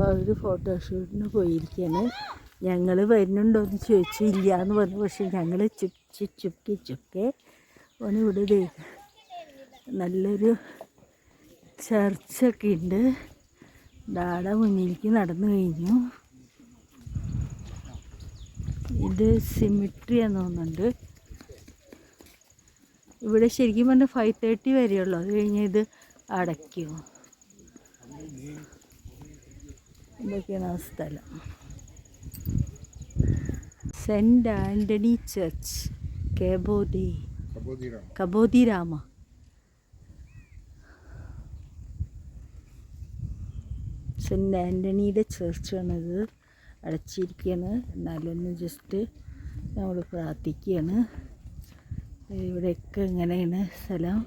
അപ്പോൾ അവർ ഫോട്ടോഷൂട്ടിന് പോയിരിക്കുകയാണ് ഞങ്ങൾ വരുന്നുണ്ടോ എന്ന് ചോദിച്ചു ഇല്ല എന്ന് പറഞ്ഞു പക്ഷേ ഞങ്ങൾ ചുക്കി ചുക്കി ചുക്കെ ദേ നല്ലൊരു ചർച്ചൊക്കെ ഉണ്ട് ഡാഡ മുന്നിലേക്ക് നടന്നു കഴിഞ്ഞു. ഇത് സിമിട്രി എന്ന് തോന്നുന്നുണ്ട്. ഇവിടെ ശരിക്കും പറഞ്ഞാൽ ഫൈവ് തേർട്ടി വരെയുള്ളൂ. അത് കഴിഞ്ഞ് ഇത് അടയ്ക്കുമോ ഇതൊക്കെയാണ് ആ സ്ഥലം. സെന്റ് ആന്റണി ചർച്ച് കേബോദി കബോദിരാമ. സെന്റ് ആന്റണിയുടെ ചർച്ചാണിത് അടച്ചിരിക്കുകയാണ് എന്നാലൊന്ന് ജസ്റ്റ് നമ്മൾ പ്രാർത്ഥിക്കുകയാണ്. ഇവിടെയൊക്കെ ഇങ്ങനെയാണ് സ്ഥലം.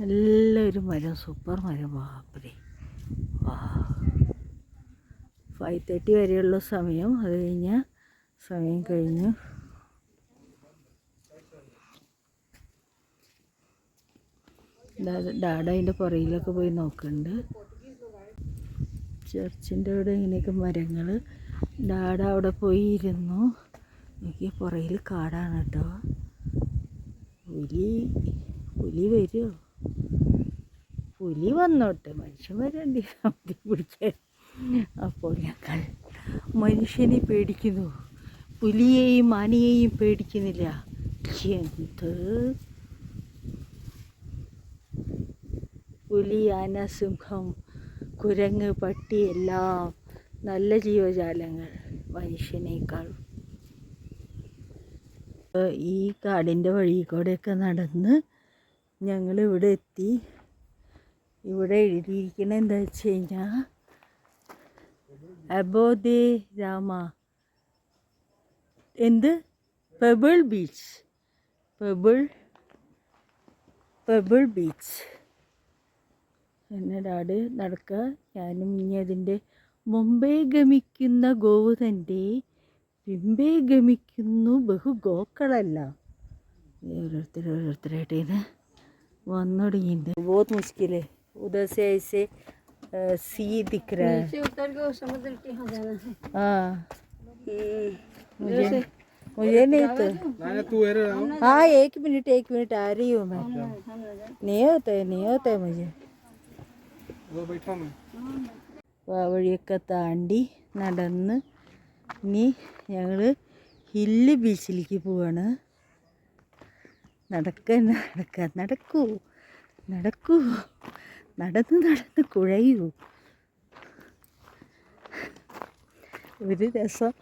നല്ലൊരു മരം സൂപ്പർ മരം. ബാപ്പരെ ഫൈവ് തേർട്ടി വരെയുള്ള സമയം. അത് കഴിഞ്ഞാൽ സമയം കഴിഞ്ഞു. ഡാഡ അതിന്റെ പുറകിലൊക്കെ പോയി നോക്കുന്നുണ്ട് ചർച്ചിന്റെ അവിടെ ഇങ്ങനെയൊക്കെ മരങ്ങൾ ഡാഡ അവിടെ പോയി ഇരുന്നു നോക്കി പുറയിൽ കാടാണ് കേട്ടോ. പുലി പുലി വരുമോ പുലി വന്നോട്ടെ. മനുഷ്യൻ വരണ്ടേ മതി പിടിക്കാൻ അപ്പോൾ ഞങ്ങൾ മനുഷ്യനെ പേടിക്കുന്നു. പുലിയെയും ആനയെയും പേടിക്കുന്നില്ല. എന്ത്? പുലി ആന സിംഹം കുരങ്ങ് പട്ടി എല്ലാം നല്ല ജീവജാലങ്ങൾ മനുഷ്യനേക്കാൾ. ഈ കാടിന്റെ വഴി കൂടെയൊക്കെ നടന്ന് ഞങ്ങൾ ഇവിടെ എത്തി. ഇവിടെ എഴുതിയിരിക്കണ എന്താ വെച്ച് കഴിഞ്ഞാൽ അബോദേ രാമ. എന്ത്? Pebble beach pebble pebble beach എന്നൊരാട് നടക്കുക ഞാനും ഇനി അതിന്റെ മുമ്പേ ഗമിക്കുന്ന ഗോവ് തന്റെ പിമ്പേ ഗമിക്കുന്നു ബഹുഗോക്കളെല്ലാം. ഓരോരുത്തർ ഓരോരുത്തരായിട്ട് ഇത് വന്നു തുടങ്ങിയിട്ടുണ്ട് ബോത്ത് മുഷ്കിൽ ഉദസ ഐസേ से ऐसे अ, सी दिख रहा है नीचे उतर के उस समुद्र के यहाँ जाना है हाँ मुझे मुझे नहीं तो हाँ एक मिनट एक मिनट आ रही हूँ मैं नहीं होता है नहीं होता है मुझे ആ വഴിയൊക്കെ താണ്ടി നടന്ന് ഇനി ഞങ്ങൾ ഹില്ല് ബീച്ചിലേക്ക് പോവാണ് നടക്ക നടക്ക നടക്കൂ നടക്കൂ നടന്ന് നടന്ന് കുഴയൂ. ഒരു രസം.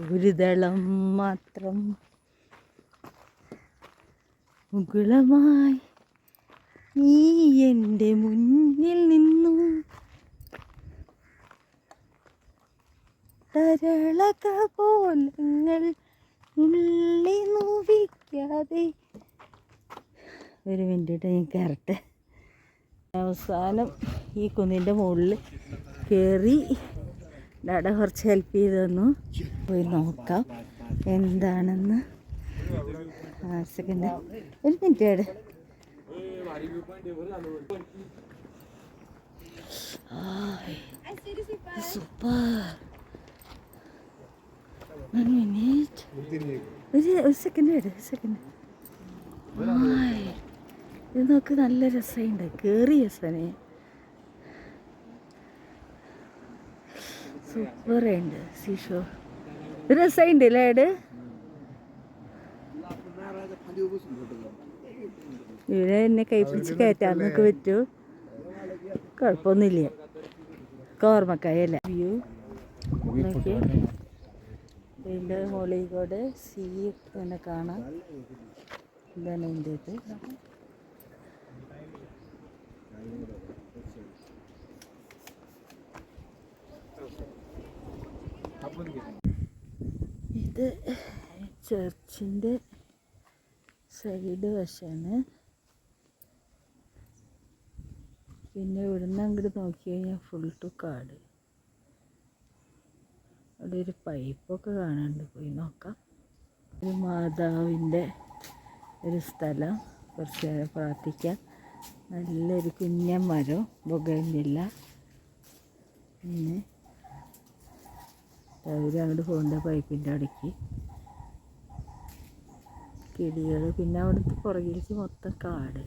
ഒരു ദളം മാത്രം. മുകുളമായി നീ എന്റെ മുന്നിൽ നിന്നു. തരളക പോലങ്ങൾ ഉള്ളി നോവിക്കാതെ. ഒരു മിനിറ്റ് ഞാൻ കയറട്ടെ അവസാനം ഈ കുന്നിന്റെ മുകളിൽ കയറി ഡാഡ കുറച്ച് ഹെൽപ്പ് ചെയ്ത് തന്നു. പോയി നോക്കാം എന്താണെന്ന്. സെക്കൻഡ് ഒരു മിനിറ്റ് ഡാഡ് സൂപ്പർ. ഒരു സെക്കൻഡ് ഡാഡ് സെക്കൻഡ് ഇത് നോക്ക് നല്ല രസമുണ്ട്. കയറി രസനെ സൂപ്പറുണ്ട് സീഷോ രസമുണ്ട് അല്ലേ ഏട് ഇവിടെ എന്നെ കൈ പിടിച്ച് കയറ്റാൻ നിങ്ങൾക്ക് പറ്റൂ. കുഴപ്പമൊന്നുമില്ല. കോർമ്മക്കായല്ല വ്യൂ നോക്കിയേ. ഇതിന്റെ മുകളിൽ സീ തന്നെ കാണാം. ഇതാണ് എന്റെ ഇത് ഇത് ചർച്ചിന്റെ സൈഡ് വശമാണ്. പിന്നെ ഇവിടുന്ന് അങ്ങോട്ട് നോക്കി കഴിഞ്ഞാൽ ഫുൾ ടു കാട്. അവിടെ ഒരു പൈപ്പൊക്കെ കാണാണ്ട് പോയി നോക്കാം. ഒരു മാതാവിന്റെ ഒരു സ്ഥലം. കുറച്ച് നേരം പ്രാർത്ഥിക്കാം. നല്ലൊരു കുഞ്ഞൻ മരം ബൊഗൈനില്ല പിന്നെ രാവിലെ അങ്ങോട്ട് പോകേണ്ട പൈപ്പിന്റെ അടയ്ക്ക് കിളികൾ പിന്നെ അവിടുത്തെ പുറകിലേക്ക് മൊത്തം കാട്.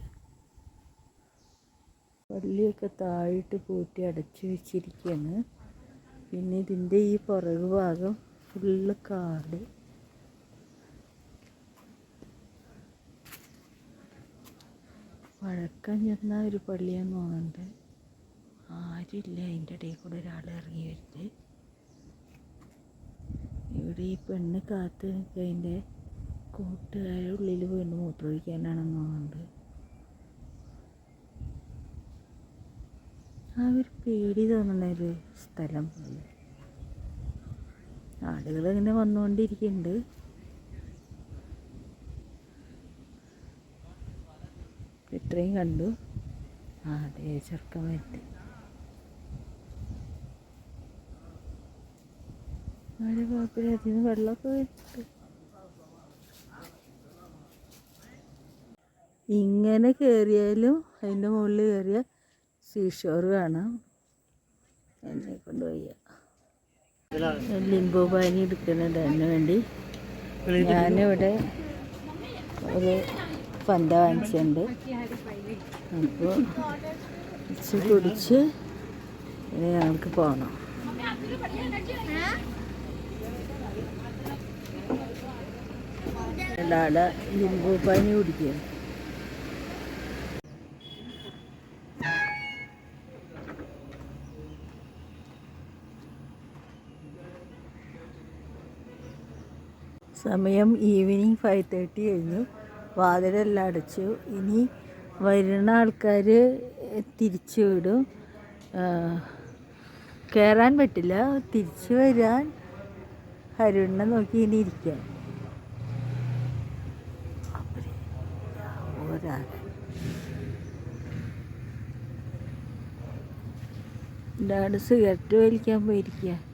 പള്ളിയൊക്കെ താഴിട്ട് പൂട്ടി അടച്ചു വെച്ചിരിക്കുകയാണ് പിന്നെ ഇതിന്റെ ഈ പുറകു ഭാഗം ഫുള്ള് കാട്. വഴക്കം ചെന്ന ഒരു പള്ളിയാന്ന് തോന്നുന്നുണ്ട്. ആരുമില്ല അതിന്റെ ഇടയിൽ കൂടെ ഒരാൾ ഇറങ്ങി വരുന്നത്. ഇവിടെ ഈ പെണ്ണ് കാത്ത് അതിന്റെ കൂട്ടുകാരുടെ ഉള്ളിൽ വീണ് മൂത്രമൊഴിക്കാനാണെന്ന് തോന്നുന്നുണ്ട്. ആ ഒരു പേടി തോന്നുന്ന ഒരു സ്ഥലം പോലെ. ആളുകൾ ഇങ്ങനെ വന്നുകൊണ്ടിരിക്കുന്നുണ്ട്. ഇത്രയും കണ്ടു. ആ അതെ ചെറുക്കം വരുന്നത് മഴ കുഴപ്പമില്ല അതിൽ വെള്ളമൊക്കെ വരുന്നുണ്ട്. ഇങ്ങനെ കയറിയാലും അതിന്റെ മുകളിൽ കയറിയാൽ സീഷോർ കാണാം. എന്നെ കൊണ്ട് വയ്യ. ലിംബോ പാനി എടുക്കുന്നുണ്ട് അതിന് വേണ്ടി. ഞാനിവിടെ ഒരു പന്ത വാങ്ങിച്ചിട്ടുണ്ട് അപ്പോൾ ഇച്ച് കുടിച്ച് ഞങ്ങൾക്ക് പോകണം എല്ലാടെ ലിംബു പനി കുടിക്കുക സമയം ഈവനിങ് ഫൈവ് തേർട്ടി കഴിഞ്ഞു. വാതിലെല്ലാം അടച്ചു. ഇനി വരുന്ന ആൾക്കാർ തിരിച്ചു വിടും. കയറാൻ പറ്റില്ല. തിരിച്ചു വരാൻ അരുണിനെ നോക്കി ഇനി ഇരിക്കാം. ഒരാൾ. സിഗരറ്റ് വലിക്കാൻ പോയിരിക്കുക